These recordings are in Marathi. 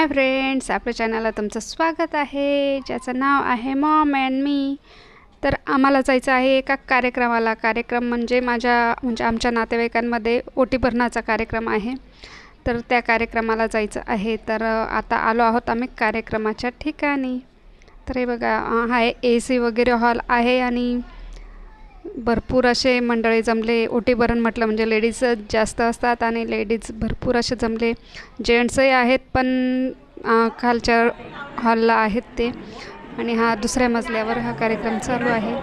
हाय फ्रेंड्स आपल्या चॅनलला तुमचं स्वागत आहे. ज्याचं नाव आहे मॉम अँड मी तर आम्हाला जायचं आहे एका कार्यक्रमाला. कार्यक्रम म्हणजे माझ्या म्हणजे आमच्या नातेवाईकांमध्ये ओटी भरणाचा कार्यक्रम आहे. तर त्या कार्यक्रमाला जायचं आहे. तर आता आलो आहोत आम्ही कार्यक्रमाच्या ठिकाणी. तर हे बघा हा ए सी वगैरे हॉल आहे आणि भरपूर असे मंडळी जमले. ओटीभरण म्हटलं म्हणजे लेडीज जास्त असतात आणि लेडीज भरपूर असे जमले. जेंट्सही आहेत पण खालच्या हॉलला आहेत ते. आणि हा दुसऱ्या मजल्यावर हा कार्यक्रम चालू आहे.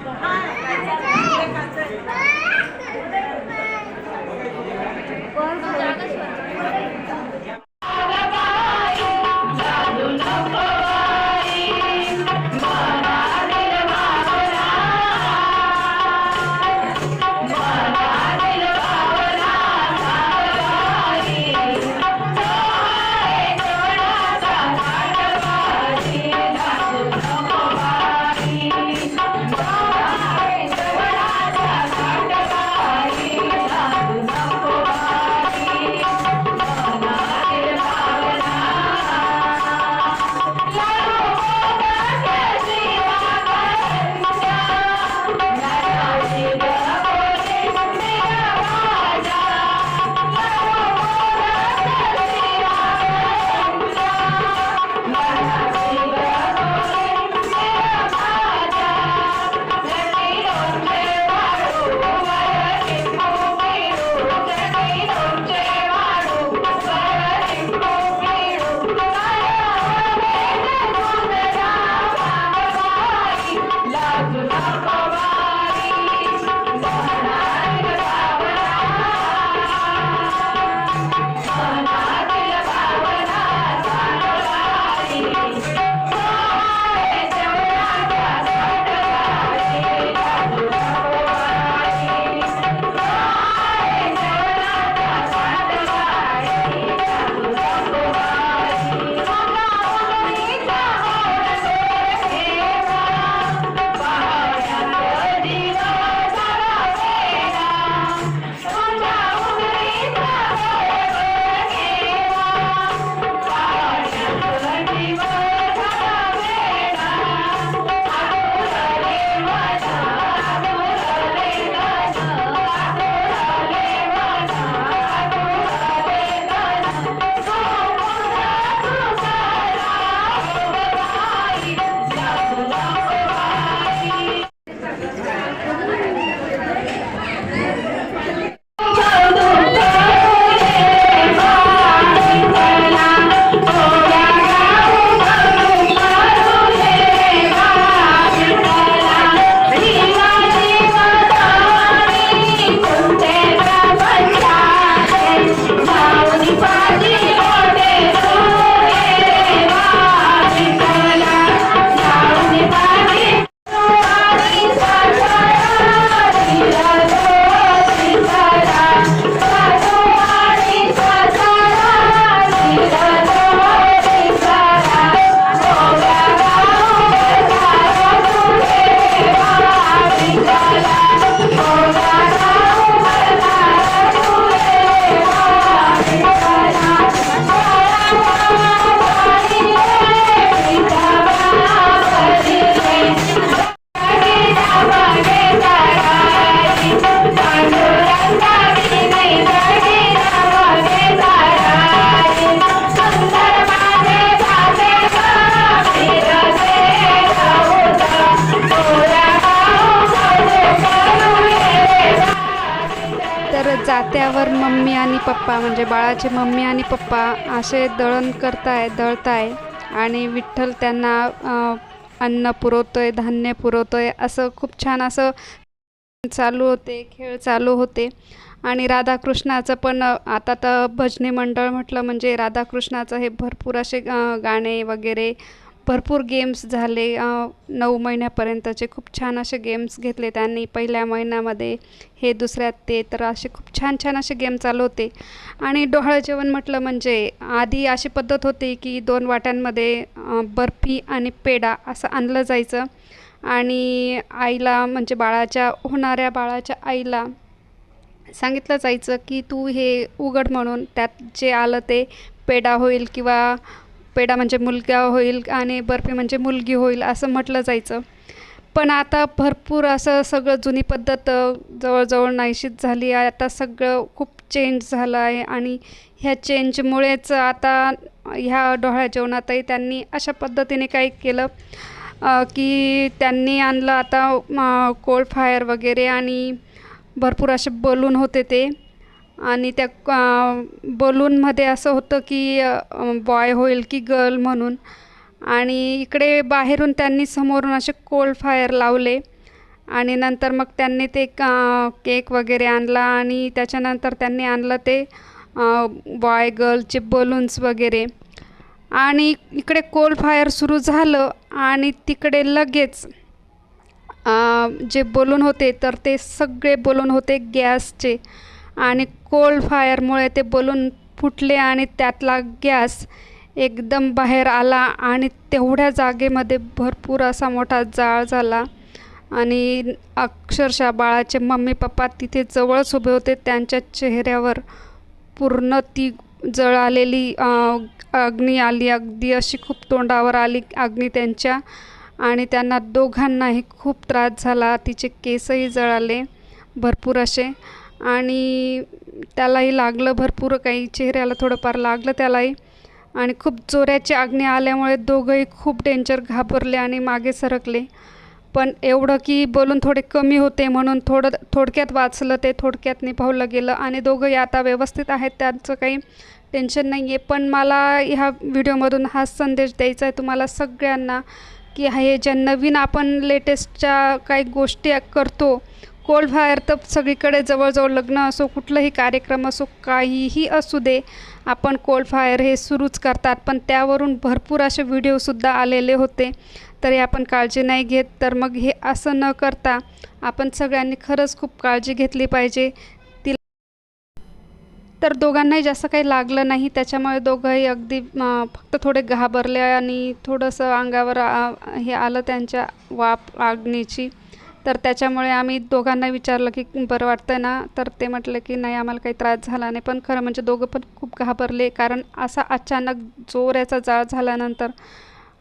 तात्यावर मम्मी आणि पप्पा म्हणजे बाळाचे मम्मी आणि पप्पा असे दळण करताय दळताय आणि विठ्ठल त्यांना अन्न अन्न पुरवतोय धान्य पुरवतोय. असं खूप छान असं चालू होते खेळ चालू होते. आणि राधाकृष्णाचं पण आता तर भजनी मंडळ म्हटलं म्हणजे राधाकृष्णाचं हे भरपूर असे गाणे वगैरे भरपूर गेम्स झाले. नऊ महिन्यापर्यंतचे खूप छान असे गेम्स घेतले त्यांनी पहिल्या महिन्यामध्ये हे दुसऱ्यात ते तर असे खूप छान छान असे गेम चालू होते. आणि डोहाळं जेवण म्हटलं म्हणजे आधी अशी पद्धत होती की दोन वाट्यांमध्ये बर्फी आणि पेढा असं आणलं जायचं. आणि आईला म्हणजे बाळाच्या होणाऱ्या बाळाच्या आईला सांगितलं जायचं की तू हे उघड म्हणून त्यात जे आलं ते पेढा होईल किंवा पेढा म्हणजे मुलगा होईल आणि बर्फी म्हणजे मुलगी होईल असं म्हटलं जायचं. पण आता भरपूर असं सगळं जुनी पद्धत जवळजवळ नाहीशीच झाली आहे. आता सगळं खूप चेंज झालं आहे आणि ह्या चेंजमुळेच आता ह्या डोहाळ्या जेवणातही त्यांनी अशा पद्धतीने काही केलं की त्यांनी आणलं आता कोल्ड फायर वगैरे आणि भरपूर असे बलून होते ते. आणि त्या बलूनमध्ये असं होतं की बॉय होईल की गर्ल म्हणून. आणि इकडे बाहेरून त्यांनी समोरून असे कोल्ड फायर लावले. आणि नंतर मग त्यांनी ते का केक वगैरे आणला आणि त्याच्यानंतर त्यांनी आणलं ते बॉय गर्लचे बलून्स वगैरे. आणि इकडे कोल्ड फायर सुरू झालं आणि तिकडे लगेच जे बलून होते तर ते सगळे बलून होते गॅसचे. आणि कोल्ड फायरमुळे ते बलून फुटले आणि त्यातला गॅस एकदम बाहेर आला आणि तेवढ्या जागेमध्ये भरपूर असा मोठा जाळ झाला. आणि अक्षरशः बाळाचे मम्मी पप्पा तिथे जवळच उभे होते. त्यांच्या चेहऱ्यावर पूर्ण ती जळालेली अग्नी आली. अगदी अशी खूप तोंडावर आली अग्नी त्यांच्या. आणि त्यांना दोघांनाही खूप त्रास झाला. तिचे केसही जळाले भरपूर असे. आणि त्यालाही लागलं भरपूर काही. चेहऱ्याला थोडंफार लागलं त्यालाही. आणि खूप जोराची आग्ने आल्यामुळे दोघंही खूप डेंजर घाबरले आणि मागे सरकले. पण एवढं की बोलून थोडे कमी होते म्हणून थोडं थोडक्यात वाचलं ते थोडक्यात निभावलं गेलं आणि दोघंही आता व्यवस्थित आहेत त्यांचं काही टेन्शन नाही आहे पण मला ह्या व्हिडिओमधून हा संदेश द्यायचा आहे तुम्हाला सगळ्यांना की हे ज्या नवीन आपण लेटेस्टच्या काही गोष्टी करतो कोल्ड फायर तर सगळीकडे जवळजवळ लग्न असो कुठलंही कार्यक्रम असो काहीही असू दे आपण कोल्ड फायर हे सुरूच करतात. पण त्यावरून भरपूर असे व्हिडिओसुद्धा आलेले होते. तरी आपण काळजी नाही घेत. तर मग हे असं न करता आपण सगळ्यांनी खरंच खूप काळजी घेतली पाहिजे. तिला तर दोघांनाही जास्त काही लागलं नाही. त्याच्यामुळे दोघंही अगदी फक्त थोडे घाबरले आणि थोडंसं अंगावर हे आलं त्यांच्या वाप आगणीची. तर त्याच्यामुळे आम्ही दोघांना विचारलं की बरं वाटतं ना? तर ते म्हटलं की नाही आम्हाला काही त्रास झाला नाही. पण खरं म्हणजे दोघं पण खूप घाबरले कारण असा अचानक जोराचा जाळ झाल्यानंतर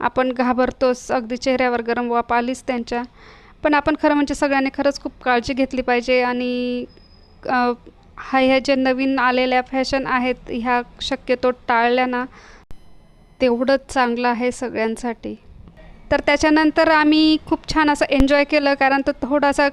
आपण घाबरतोच अगदी चेहऱ्यावर गरम वाप आलीच त्यांच्या. पण आपण खरं म्हणजे सगळ्यांनी खरंच खूप काळजी घेतली पाहिजे आणि अ, हा ह्या ज्या नवीन आलेल्या फॅशन आहेत ह्या शक्यतो टाळल्या ना तेवढंच चांगलं आहे सगळ्यांसाठी. तर त्याच्यानंतर आम्ही खूप छान असं एन्जॉय केलं कारण तो थोडासा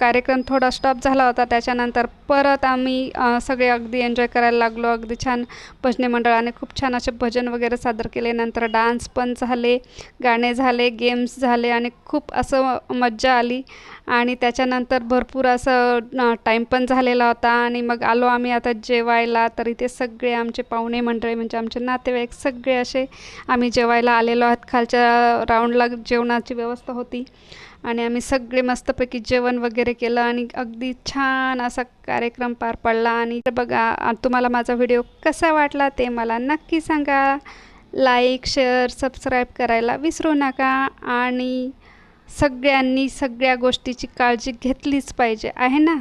कार्यक्रम थोडा स्टॉप झाला होता. त्याच्यानंतर परत आम्ही सगळे अगदी एन्जॉय करायला लागलो. अगदी छान भजने मंडळाने खूप छान असे भजन वगैरे सादर केले. नंतर डान्स पण झाले गाणे झाले गेम्स झाले आणि खूप असं मज्जा आली. आणि त्याच्यानंतर भरपूर असं टाईम पण झालेला होता. आणि मग आलो आम्ही आता जेवायला. तर इथे सगळे आमचे पाहुणे मंडळी म्हणजे आमचे नातेवाईक सगळे असे आम्ही जेवायला आलेलो आहोत. खालच्या राऊंडला जेवणाची व्यवस्था होती. आणि आम्ही सगळे मस्तपैकी जेवण वगैरे केलं आणि अगदी छान असा कार्यक्रम पार पडला. आणि बघा तुम्हाला माझा व्हिडिओ कसा वाटला ते मला नक्की सांगा. लाईक शेअर सबस्क्राईब करायला विसरू नका. आणि सगळ्यांनी सगळ्या गोष्टीची काळजी घेतलीच पाहिजे. आहे ना?